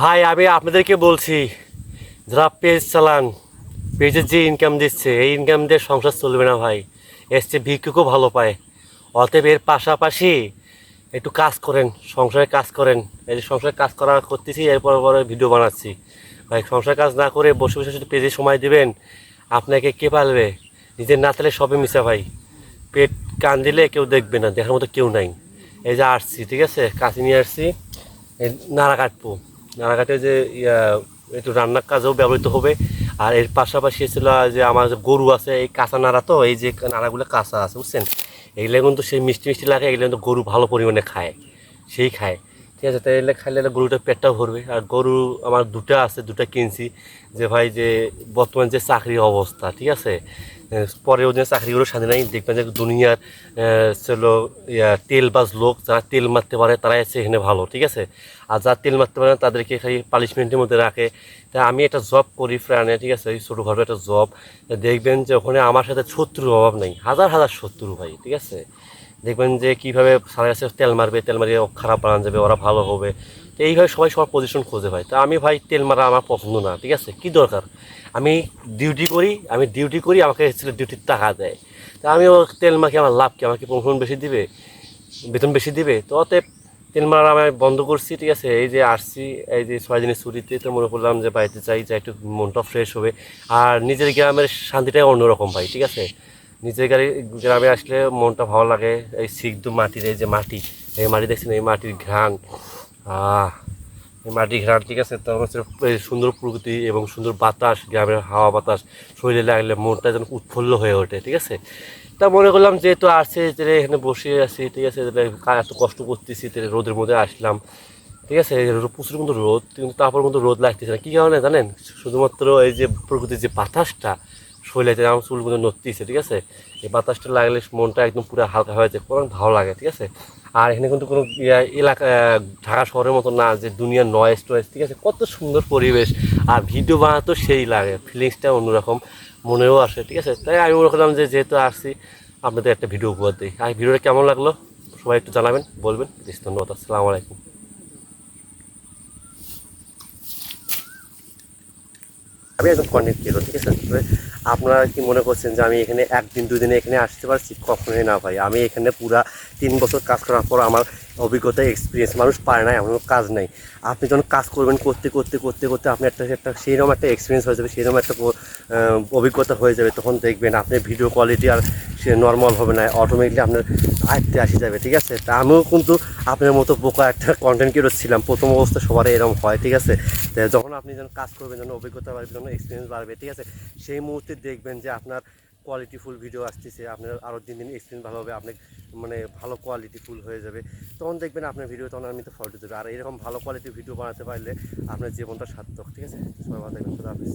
ভাই, আমি আপনাদেরকে বলছি, যারা পেজ চালান পেজের যে ইনকাম দিচ্ছে, এই ইনকাম দিয়ে সংসার চলবে না ভাই। এসছে ভিক্ষুকও ভালো পায়। অতএব এর পাশাপাশি একটু কাজ করেন, সংসারে কাজ করেন। এই যে সংসারে কাজ করা করতেছি, এরপর পরে ভিডিও বানাচ্ছি। ভাই, সংসার কাজ না করে বসে বসে শুধু পেজে সময় দিবেন, আপনাকে কে পালবে? নিজের না তাহলে সবে মিশা ভাই। পেট কান দিলে কেউ দেখবে না, দেখার মতো কেউ নাই। এই যে আসছি, ঠিক আছে? কাছে নিয়ে আসছি নাড়া কাটবো। নাড়া যে একটু রান্নার কাজেও ব্যবহৃত হবে। আর এর পাশাপাশি ছিল যে, আমার গরু আছে, এই কাঁচা নাড়া তো, এই যে নাড়াগুলো কাঁচা আছে, বুঝছেন? এগুলো কিন্তু সেই মিষ্টি মিষ্টি লাগে এগুলো কিন্তু গরু ভালো পরিমাণে খায়, সেই খায়। ঠিক আছে তাই এগুলো খাইলে এলে গরুটার পেটটাও ভরবে। আর গরু আমার দুটো আছে, দুটো কিনছি, যে ভাই যে বর্তমান যে চাকরির অবস্থা, ঠিক আছে? পরেও যে চাকরিগুলো সাথে নাই, দেখবেন যে দুনিয়ার ইয়া তেলবাজ লোক, যারা তেল মারতে পারে, তারাই আছে এখানে ভালো, ঠিক আছে? আর যারা তেল মারতে পারে না, তাদেরকে খালি পানিশমেন্টের মধ্যে রাখে। তা আমি একটা জব করি প্রাণে, ঠিক আছে? ওই ছোটোখাটো একটা জব দেখবেন যে ওখানে আমার সাথে শত্রুর অভাব নেই, হাজার হাজার শত্রু ভাই, ঠিক আছে? দেখবেন যে কীভাবে সারা কাছে তেল মারবে, তেল মারিয়ে খারাপ বানান যাবে, ওরা ভালো হবে। তো এইভাবে সবাই সবার পজিশন খোঁজে ভাই তা আমি ভাই তেল মারা আমার পছন্দ না, ঠিক আছে? কি দরকার? আমি ডিউটি করি, আমি ডিউটি করি, আমাকে ছেলে ডিউটির টাকা দেয়। তা আমি ও তেল মাখি, আমার লাভ কি? আমাকে প্রমোশন বেশি দিবে? বেতন বেশি দিবে? তো অতএব তেল মারা আমি বন্ধ করছি, ঠিক আছে? এই যে আসছি, এই যে ছয় দিনের ছুটিতে তো মনে করলাম যে বাড়িতে চাই যে একটু মনটা ফ্রেশ হবে। আর নিজের গ্রামের শান্তিটাই অন্যরকম ভাই, ঠিক আছে? নিজের গাড়ি, গ্রামে আসলে মনটা ভালো লাগে। এই সিদ্ধ মাটির, এই যে মাটি, এই মাটি দেখছেন, এই মাটির ঘ্রাণ। এই মাটির ঘ্রাণ, ঠিক আছে? তো হচ্ছে সুন্দর প্রকৃতি এবং সুন্দর বাতাস, গ্রামের হাওয়া বাতাস, শরীরে লাগলে মনটা যেন উৎফুল্ল হয়ে ওঠে, ঠিক আছে? তা মনে করলাম যেহেতু আসছে, যে এখানে বসে আছি, ঠিক আছে? এত কষ্ট করতেছি রোদের মধ্যে আসলাম, ঠিক আছে? প্রচুর কিন্তু রোদ, কিন্তু তারপর কিন্তু রোদ লাগতেছে না। কী কারণে জানেন? শুধুমাত্র এই যে প্রকৃতির যে বাতাসটা শরীরে আমার চুল মধ্যে নড়তেছে, ঠিক আছে? এই বাতাসটা লাগলে মনটা একদম পুরো হালকা হয়ে যায় কোনো ভালো লাগে, ঠিক আছে? আর এখানে কিন্তু কোনো এলাকা ঢাকা শহরের মতো না যে দুনিয়ার নয়েজ টয়েজ, ঠিক আছে? কত সুন্দর পরিবেশ, আর ভিডিও বানাতেও সেই লাগে ফিলিংসটা অন্যরকম, মনেও আসে, ঠিক আছে? তাই আমি মনে করলাম যে যেহেতু আসছি, আপনাদের একটা ভিডিও উপহার দিই। আর ভিডিওটা কেমন লাগল? সবাই একটু জানাবেন, বলবেন। প্লিজ ধন্যবাদ। আসসালামু আলাইকুম। আমি একদম কন্টেন্ট ক্রিয়েটর ঠিক আছে আপনারা কি মনে করছেন যে আমি এখানে একদিন দুই দিনে এখানে আসতে পারছি? কখনোই না ভাই। আমি এখানে পুরা তিন বছর কাজ করার পর আমার অভিজ্ঞতা এক্সপিরিয়েন্স মানুষ পায় না এমন কাজ নাই। আপনি যখন কাজ করবেন করতে করতে করতে করতে আপনি একটা একটা, সেইরকম একটা এক্সপিরিয়েন্স হয়ে যাবে, সেইরকম একটা অভিজ্ঞতা হয়ে যাবে। তখন দেখবেন আপনি ভিডিও কোয়ালিটি আর সে নর্মাল হবে না অটোমেটিকলি আপনার আয়ত্তে আসে যাবে, ঠিক আছে? তা আমিও কিন্তু আপনার মতো বোকা একটা কন্টেন্ট ক্রিয়েটর ছিলাম, প্রথম অবস্থা সবারই এরকম হয়, ঠিক আছে? যখন আপনি যেন কাজ করবেন, যেন অভিজ্ঞতা বাড়বে, যেন এক্সপিরিয়েন্স বাড়বে, ঠিক আছে? সেই মুহূর্তে দেখবেন যে আপনার কোয়ালিটিফুল ভিডিও আসতেছে, আপনার আরও দিন দিন এক্সপিরিয়েন্স ভালো হবে, আপনি মানে ভালো কোয়ালিটিফুল হয়ে যাবে। তখন দেখবেন আপনার ভিডিও তখন আমি তো ফল্ট দেবে আর এরকম ভালো কোয়ালিটির ভিডিও বানাতে পারলে আপনার জীবনটা সার্থক, ঠিক আছে? সবাই ভালো হাফেজ।